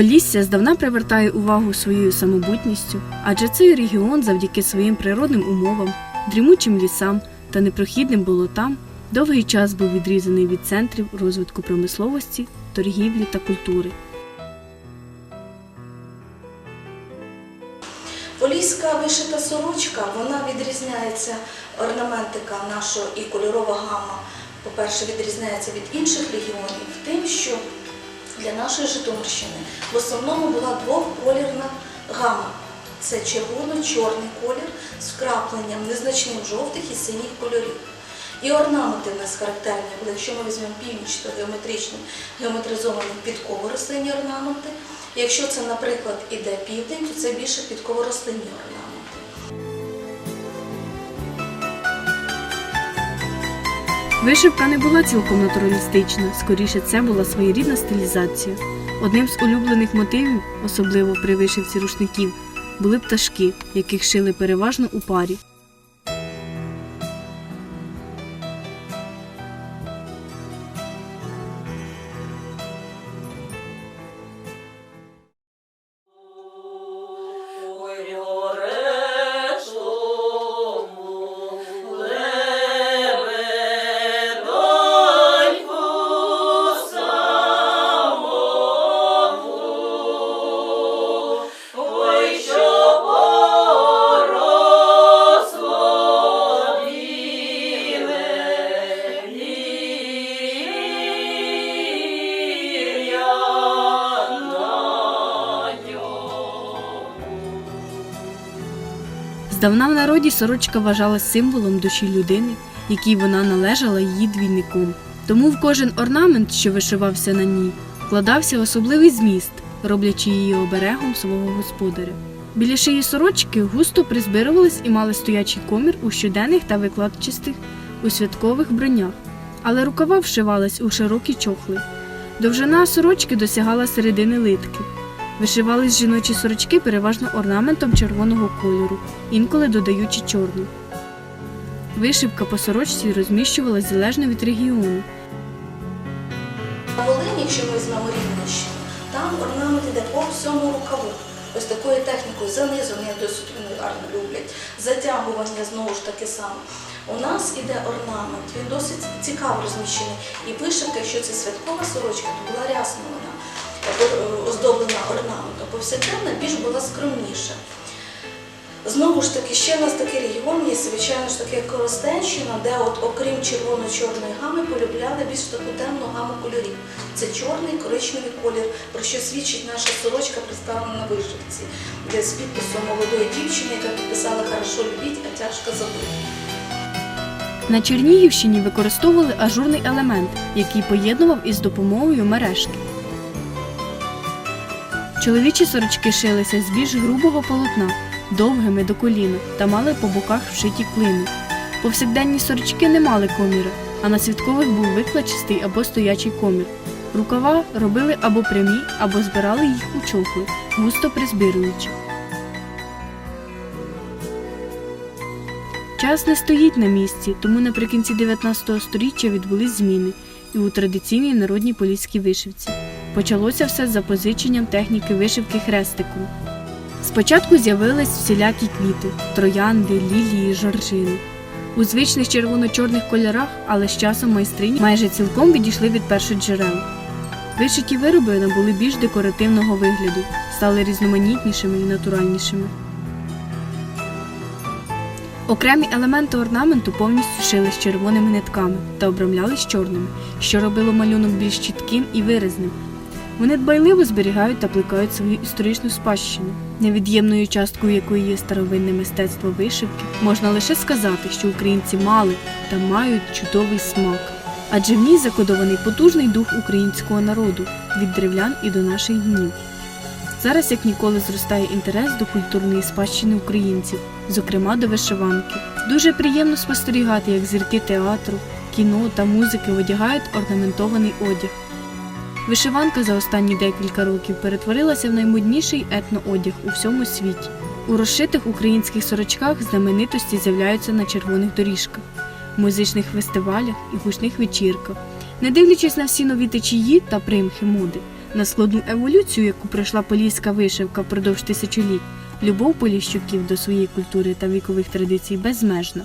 Полісся здавна привертає увагу своєю самобутністю, адже цей регіон завдяки своїм природним умовам, дрімучим лісам та непрохідним болотам довгий час був відрізаний від центрів розвитку промисловості, торгівлі та культури. Поліська вишита сорочка, вона відрізняється, орнаментика нашого і кольорова гама, по-перше, відрізняється від інших регіонів тим, що для нашої Житомирщини в основному була двохколірна гама. Це червоно-чорний колір з вкрапленням незначним жовтих і синіх кольорів. І орнаменти в нас характерні були, якщо ми візьмемо північ, то геометричні, геометризовані підково-рослинні орнаменти. Якщо це, наприклад, іде південь, то це більше підково-рослинні орнаменти. Вишивка не була цілком натуралістична, скоріше це була своєрідна стилізація. Одним з улюблених мотивів, особливо при вишивці рушників, були пташки, яких шили переважно у парі. Здавна в народі сорочка вважалась символом душі людини, якій вона належала її двійником. Тому в кожен орнамент, що вишивався на ній, вкладався особливий зміст, роблячи її оберегом свого господаря. Біля шиї сорочки густо призбирувались і мали стоячий комір у щоденних та викладчистих у святкових бронях, але рукава вшивались у широкі чохли. Довжина сорочки досягала середини литки. Вишивались жіночі сорочки переважно орнаментом червоного кольору, інколи додаючи чорну. Вишивка по сорочці розміщувалась залежно від регіону. На Волині, якщо ми візьмемо Рівненщину, там орнамент іде по всьому рукаву. Ось такою технікою занизу вони досить вони гарно люблять. Затягування знову ж таки саме. У нас іде орнамент, він досить цікаво розміщений. І вишивка, якщо це святкова сорочка, то була рясна вона, е. Повсякденна більш була скромніша. Знову ж таки, ще в нас такий регіон є, звичайно ж таки, як Коростенщина, де от, окрім червоно-чорної гами полюбляли більш таку темну гаму кольорів. Це чорний, коричневий колір, про що свідчить наша сорочка, представлена на вишивці, де з підписом молодої дівчини, яка підписала Хорошо любіть, а тяжко забути. На Чернігівщині використовували ажурний елемент, який поєднував із допомогою мережки. Чоловічі сорочки шилися з більш грубого полотна, довгими до коліна та мали по боках вшиті клини. Повсякденні сорочки не мали коміра, а на святкових був виклачистий або стоячий комір. Рукава робили або прямі, або збирали їх у чохли, густо призбируючи. Час не стоїть на місці, тому наприкінці 19 століття відбулись зміни і у традиційній народній поліській вишивці. Почалося все з запозиченням техніки вишивки хрестиком. Спочатку з'явились всілякі квіти троянди, лілії, жоржини. У звичних червоно-чорних кольорах, але з часом майстрині майже цілком відійшли від першоджерел. Вишиті вироби набули більш декоративного вигляду, стали різноманітнішими і натуральнішими. Окремі елементи орнаменту повністю шили з червоними нитками та обрамлялись чорними, що робило малюнок більш чітким і виразним. Вони дбайливо зберігають та плекають свою історичну спадщину, невід'ємною часткою якої є старовинне мистецтво вишивки, можна лише сказати, що українці мали та мають чудовий смак, адже в ній закодований потужний дух українського народу від древлян і до наших днів. Зараз як ніколи зростає інтерес до культурної спадщини українців, зокрема до вишиванки. Дуже приємно спостерігати, як зірки театру, кіно та музики одягають орнаментований одяг. Вишиванка за останні декілька років перетворилася в наймодніший етноодяг у всьому світі. У розшитих українських сорочках знаменитості з'являються на червоних доріжках, музичних фестивалях і гучних вечірках. Не дивлячись на всі нові течії та примхи моди, на складну еволюцію, яку пройшла поліська вишивка впродовж тисячоліть, любов поліщуків до своєї культури та вікових традицій безмежна.